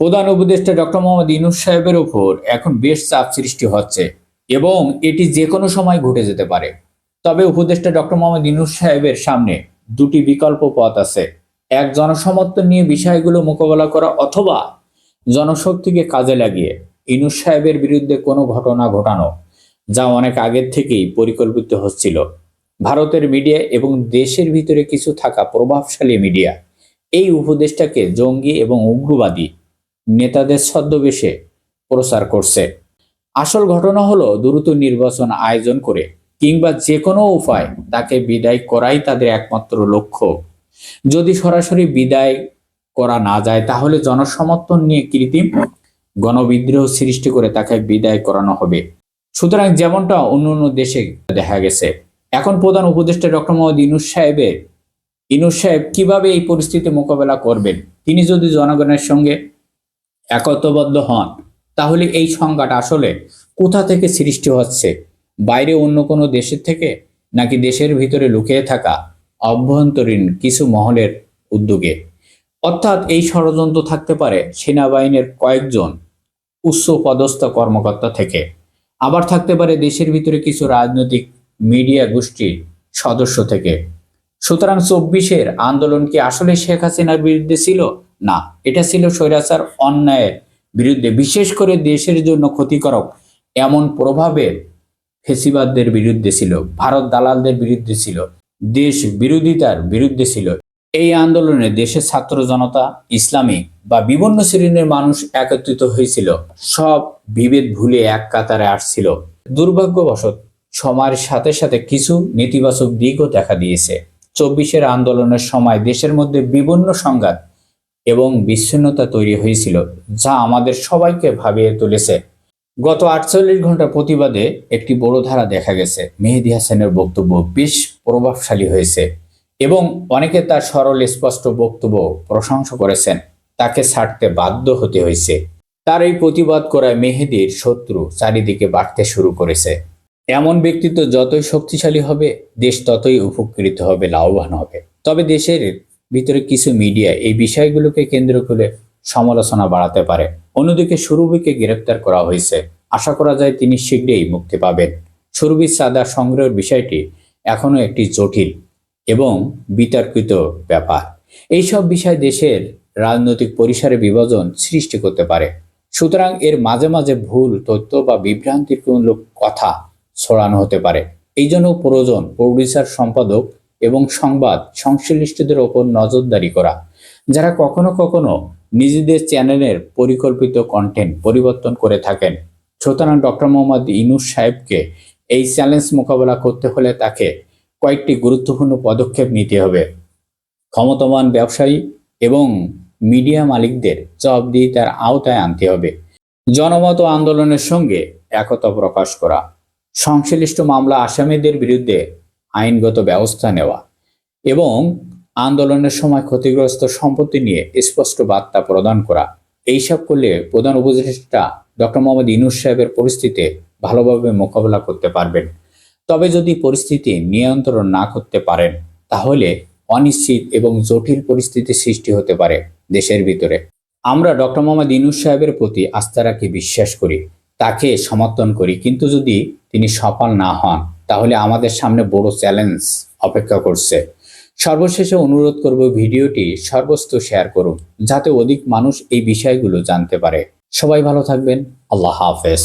প্রধান উপদেষ্টা ডক্টর মোহাম্মদ ইনুস সাহেবের ওপর এখন বেশ চাপ সৃষ্টি হচ্ছে এবং এটি যে কোনো সময় ঘটে যেতে পারে। তবে উপদেষ্টা ডক্টর মোহাম্মদ ইনুস সাহেবের সামনে দুটি বিকল্প পথ আছে। এক, জনসমর্থন নিয়ে বিষয়গুলো মোকাবেলা করা অথবা জনশক্তিকে কাজে লাগিয়ে ইনুস সাহেবের বিরুদ্ধে কোনো ঘটনা ঘটানো, যা অনেক আগের থেকেই পরিকল্পিত হচ্ছিল। ভারতের মিডিয়া এবং দেশের ভিতরে কিছু থাকা প্রভাবশালী মিডিয়া এই উপদেষ্টাকে জঙ্গি এবং উগ্রবাদী নেতাদের ছদ্মবেশে প্রচার করছে। আসল ঘটনা হলো দ্রুত নির্বাচন আয়োজন করে কিংবা যে কোনো উপায় তাকে বিদায় করাই তাদের একমাত্র লক্ষ্য। যদি সরাসরি বিদায় করা না যায়, তাহলে জনসমর্থন নিয়ে কৃত্রিম গণবিদ্রোহ সৃষ্টি করে তাকে বিদায় করানো হবে। সুতরাং যেমনটা অন্য অন্য দেশে দেখা গেছে। এখন প্রধান উপদেষ্টা ডক্টর মোহাম্মদ ইনুস সাহেবের ইনুস সাহেব কীভাবে এই পরিস্থিতি মোকাবেলা করবেন? তিনি যদি জনগণের সঙ্গে একত্রবদ্ধ হন, তাহলে এই সংখ্যাটা আসলে কোথা থেকে সৃষ্টি হচ্ছে? বাইরে অন্য কোনো দেশের থেকে, নাকি দেশের ভিতরে লুকিয়ে থাকা অভ্যন্তরীণ কিছু মহলের উদ্যোগে? অর্থাৎ এই ষড়যন্ত্র থাকতে পারে সেনাবাহিনীর কয়েকজন উচ্চ পদস্থ কর্মকর্তা থেকে। আবার থাকতে পারে দেশের ভিতরে কিছু রাজনৈতিক মিডিয়া গোষ্ঠীর সদস্য থেকে। সুতরাং চব্বিশের আন্দোলন কি আসলে শেখ হাসিনার বিরুদ্ধে ছিল? না। এটা ছিল স্বৈরাচার অন্যায়ের বিরুদ্ধে। বিশেষ করে দেশের জন্য ক্ষতিকারক এমন প্রভাবে ফেসিবাদদের বিরুদ্ধে ছিল, ভারত দালালদের বিরুদ্ধে ছিল, দেশ বিরোধিতার বিরুদ্ধে ছিল। এই আন্দোলনে দেশের ছাত্র জনতা ইসলামী বা বিভিন্ন শ্রেণির মানুষ একত্রিত হয়েছিল। সব বিভেদ ভুলে এক কাতারে আসছিল। দুর্ভাগ্যবশত সময়ের সাথে সাথে কিছু নেতিবাচক দিকও দেখা দিয়েছে। চব্বিশের আন্দোলনের সময় দেশের মধ্যে বিভিন্ন সংঘাত এবং বিচ্ছিন্নতা তৈরি হয়েছিল, যা আমাদের সবাইকে ভাবিয়ে তুলেছে। গত আটচল্লিশ ঘণ্টা প্রতিবাদে একটি বড় ধারা দেখা গেছে। মেহেদি হাসানের বক্তব্য বেশ প্রভাবশালী হয়েছে এবং অনেকে তার সরল, স্পষ্ট বক্তব্য প্রশংসা করেছেন। তাকে ছাড়তে বাধ্য হতে হয়েছে। তার এই প্রতিবাদ করায় মেহেদির শত্রু চারিদিকে বাড়তে শুরু করেছে। এমন ব্যক্তিত্ব যতই শক্তিশালী হবে, দেশ ততই উপকৃত হবে, লাভবান হবে। তবে দেশের ভিতরে কিছু মিডিয়া এই বিষয়গুলোকে কেন্দ্র করে সমালোচনা বাড়াতে পারে। অন্যদিকে সুরভিকে গ্রেপ্তার করা হয়েছে। আশা করা যায় তিনি শীঘ্রই মুক্তি পাবেন। সুরভির সাদা সংগ্রহের বিষয়টি এখনও একটি জটিল এবং বিতর্কিত ব্যাপার। এইসব বিষয় দেশের রাজনৈতিক পরিসরে বিভাজন সৃষ্টি করতে পারে। সুতরাং এর মাঝে মাঝে ভুল, তথ্য বা বিভ্রান্তিমূলক কথা ছড়ানো হতে পারে। এই জন্য প্রয়োজন প্রডিউসার, সম্পাদক এবং সংবাদ সংশ্লিষ্টদের ওপর নজরদারি করা। যারা কখনো কখনো নিজেদের চ্যানেলের পরিকল্পিত কন্টেন্ট পরিবর্তন করে থাকেন। সুতরাং ডক্টর মোহাম্মদ ইনুস সাহেবকে এই চ্যালেঞ্জ মোকাবেলা করতে হলে তাকে কয়েকটি গুরুত্বপূর্ণ পদক্ষেপ নিতে হবে। ক্ষমতাবান ব্যবসায়ী এবং মিডিয়া মালিকদের জবাবদিহিতার আওতায় আনতে হবে। জনমত আন্দোলনের সঙ্গে একতা প্রকাশ করা। সংশ্লিষ্ট মামলা আসামিদের বিরুদ্ধে আইনগত ব্যবস্থা নেওয়া এবং আন্দোলনের সময় ক্ষতিগ্রস্ত সম্পত্তি নিয়ে স্পষ্ট বার্তা প্রদান করা। এইসব করলে প্রধান উপদেষ্টা ডক্টর মোহাম্মদ ইনুস সাহেবের পরিস্থিতি ভালোভাবে মোকাবেলা করতে পারবেন। তবে যদি পরিস্থিতি নিয়ন্ত্রণ না করতে পারেন, তাহলে অনিশ্চিত এবং জটিল পরিস্থিতি সৃষ্টি হতে পারে দেশের ভিতরে। আমরা ডক্টর মোহাম্মদ ইনুস সাহেবের প্রতি আস্থা রাখি, বিশ্বাস করি, তাকে সমর্থন করি। কিন্তু যদি তিনি সফল না হন তাহলে আমাদের সামনে বড় চ্যালেঞ্জ অপেক্ষা করছে। সর্বশেষে অনুরোধ করব ভিডিওটি সর্বস্ত শেয়ার করুন, যাতে অধিক মানুষ এই বিষয়গুলো জানতে পারে। সবাই ভালো থাকবেন। আল্লাহ হাফেজ।